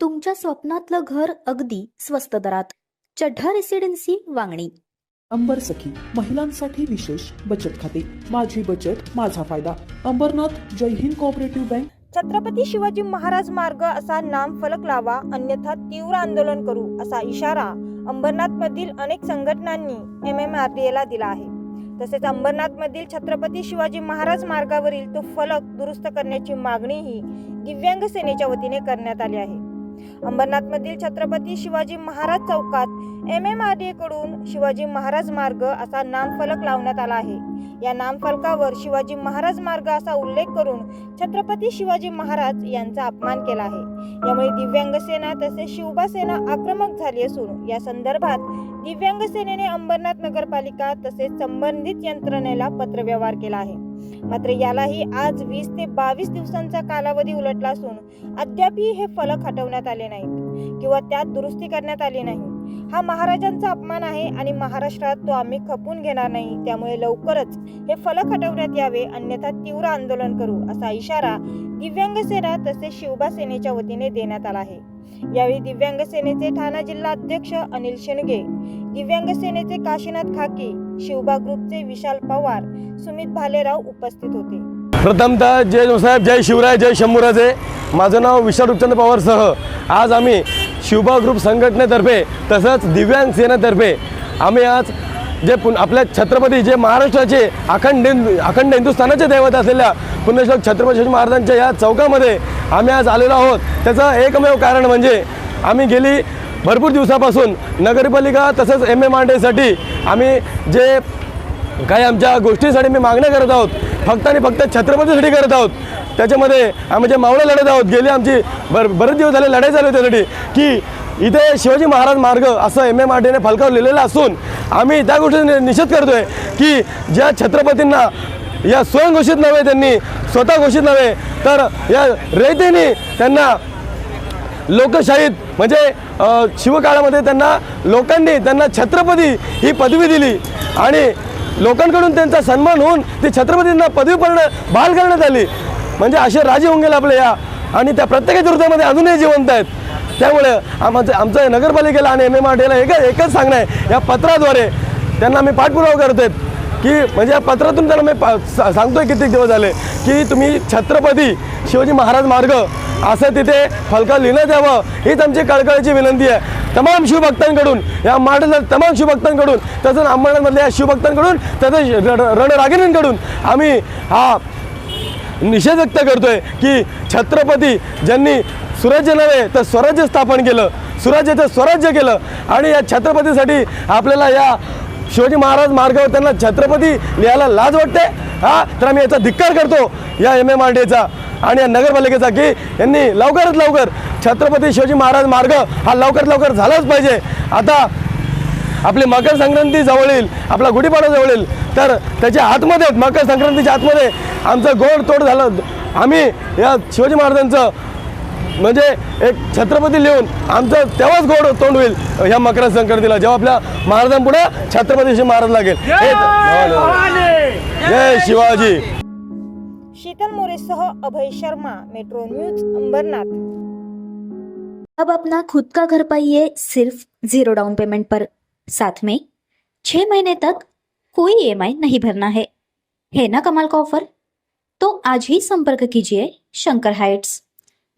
तुमच्या स्वप्नातलं घर अगदी स्वस्त दरात. चढ्ढा रेसिडेन्सी वांगणी. अंबर सखी महिलांसाठी विशेष बचत खाते. माझी बचत माझा फायदा. अंबरनाथ जय हिंद कोऑपरेटिव्ह बँक छत्रपती शिवाजी महाराज मार्ग असा नाम फलक लावा अन्यथा तीव्र आंदोलन करू असा इशारा अंबरनाथ मधील अनेक संघटनांनी एम एम आर डी एला दिला आहे. तसेच अंबरनाथमधील छत्रपती शिवाजी महाराज मार्गावरील तो फलक दुरुस्त करण्याची मागणीही दिव्यांग सेनेच्या वतीने करण्यात आली आहे. अंबरनाथ मधील छत्रपती शिवाजी महाराज चौकात एम एम आर डी कडून शिवाजी महाराज मार्ग असा नामफलक लावण्यात आला आहे. या नामफलकावर शिवाजी महाराज मार्ग असा उल्लेख करून छत्रपती शिवाजी महाराज यांचा अपमान केला आहे. यामुळे दिव्यांग सेना तसेच शिवबा सेना आक्रमक झाली असून या संदर्भात दिव्यांग सेनेने अंबरनाथ नगरपालिका तसेच संबंधित यंत्रणेला पत्रव्यवहार केला आहे. मात्र यालाही आज वीस ते बावीस दिवसांचा कालावधी उलटला असून अद्यापही हे फलक हटवण्यात आले नाहीत किंवा त्यात दुरुस्ती करण्यात आली नाही. हा महाराजांचा अपमान आहे आणि महाराष्ट्रात तो आम्ही खपून घेणार नाही. त्यामुळे लवकरच हे फलक हटवण्यात यावे अन्यथा तीव्र आंदोलन करू असा इशारा दिव्यांग सेना तसेच शिवबा सेनेच्या वतीने देण्यात आला आहे. यावेळी दिव्यांग सेनेचे ठाणा जिल्हा अध्यक्ष अनिल शेणगे दिव्यांग सेनेचे काशीनाथ खाकी शिवबा ग्रुपचे विशाल पवार सुमित भालेराव उपस्थित होते. प्रथमतः जय साहेब जय शिवराय जय शंभूराजे. माझं नाव विशाल रूपचंद पवारसह आज आम्ही शिवबा ग्रुप संघटनेतर्फे तसंच दिव्यांग सेनेतर्फे आम्ही आज जे पुन आपल्या छत्रपती जे महाराष्ट्राचे अखंड हिंदू अखंड हिंदुस्थानाचे दैवत असलेल्या पुण्यश्लोक छत्रपती शिवाजी महाराजांच्या या चौकामध्ये आम्ही आज आलेलो आहोत. त्याचं एकमेव कारण म्हणजे आम्ही गेली भरपूर दिवसापासून नगरपालिका तसंच एम एम आर आम्ही जे काही आमच्या गोष्टीसाठी मी मागण्या करत आहोत फक्त आणि फक्त छत्रपतीसाठी करत आहोत त्याच्यामध्ये आम्ही जे मावळं लढत आहोत गेली आमची बर बरेच दिवस झाले लढाई झाली होती त्यासाठी की इथे शिवाजी महाराज मार्ग असं एम एम आर डीने फलकावर लिहिलेलं असून आम्ही त्या गोष्टी निषेध करतोय की ज्या छत्रपतींना या स्वयंघोषित नव्हे त्यांनी स्वतः घोषित नव्हे तर या रयतेने त्यांना लोकशाहीत म्हणजे शिवकाळामध्ये त्यांना लोकांनी त्यांना छत्रपती ही पदवी दिली. आणि लोकांकडून त्यांचा सन्मान होऊन ती छत्रपतींना पदवी पण बहाल करण्यात आली. म्हणजे असे राजे होऊन गेले आपल्या या. आणि त्या प्रत्येकाच्या हृदयामध्ये अजूनही जिवंत आहेत. त्यामुळे आमचं आमचं नगरपालिकेला आणि एम एम आर डीला एकच एकच सांगणं आहे. या पत्राद्वारे त्यांना मी पाठपुरावा करतो आहेत की म्हणजे या पत्रातून त्याला मी पा- सा- सांगतोय कित्येक दिवस झाले की तुम्ही छत्रपती शिवाजी महाराज मार्ग असं तिथे फलका लिहिणं द्यावं हीच आमची कळकळीची विनंती आहे. तमाम शिवभक्तांकडून या महाराष्ट्रातील तमाम शिवभक्तांकडून तसंच अंबरनाथमधल्या या शिवभक्तांकडून तसंच रणरागिणींकडून आम्ही हा निषेध व्यक्त करतोय की छत्रपती ज्यांनी सुराज्य नव्हे तर स्वराज्य स्थापन केलं सुराज्याचं स्वराज्य केलं आणि या छत्रपतीसाठी आपल्याला या शिवाजी महाराज मार्गावर त्यांना छत्रपती लिहायला लाज वाटते. हा तर आम्ही याचा धिक्कार करतो या एम एम आर डीचा आणि या नगरपालिकेचा की यांनी लवकरात लवकर छत्रपती शिवाजी महाराज मार्ग हा लवकरात लवकर झालाच पाहिजे. आता आपली मकर संक्रांती जवळ येईल आपला गुढीपाडा जवळ येईल तर त्याच्या आतमध्ये मकर संक्रांतीच्या आतमध्ये आमचं गोड तोड झालं. आम्ही या शिवाजी महाराजांचं म्हणजे एक छत्रपती लिहून आमचं तेव्हाच गोड तोंड होईल ह्या मकर संक्रांतीला जेव्हा आपल्या महाराजांपुढे छत्रपती शिवाजी महाराज लागेल. जय शिवाजी! शीतल मोरेसह अभय शर्मा मेट्रो न्यूज अंबरनाथ. अब अपना खुद का घर पाइए सिर्फ जीरो डाउन पेमेंट पर। साथ में छह महीने तक कोई ईएमआई नहीं भरना है। है ना कमाल का ऑफर? तो आज ही संपर्क कीजिए Shankar heights.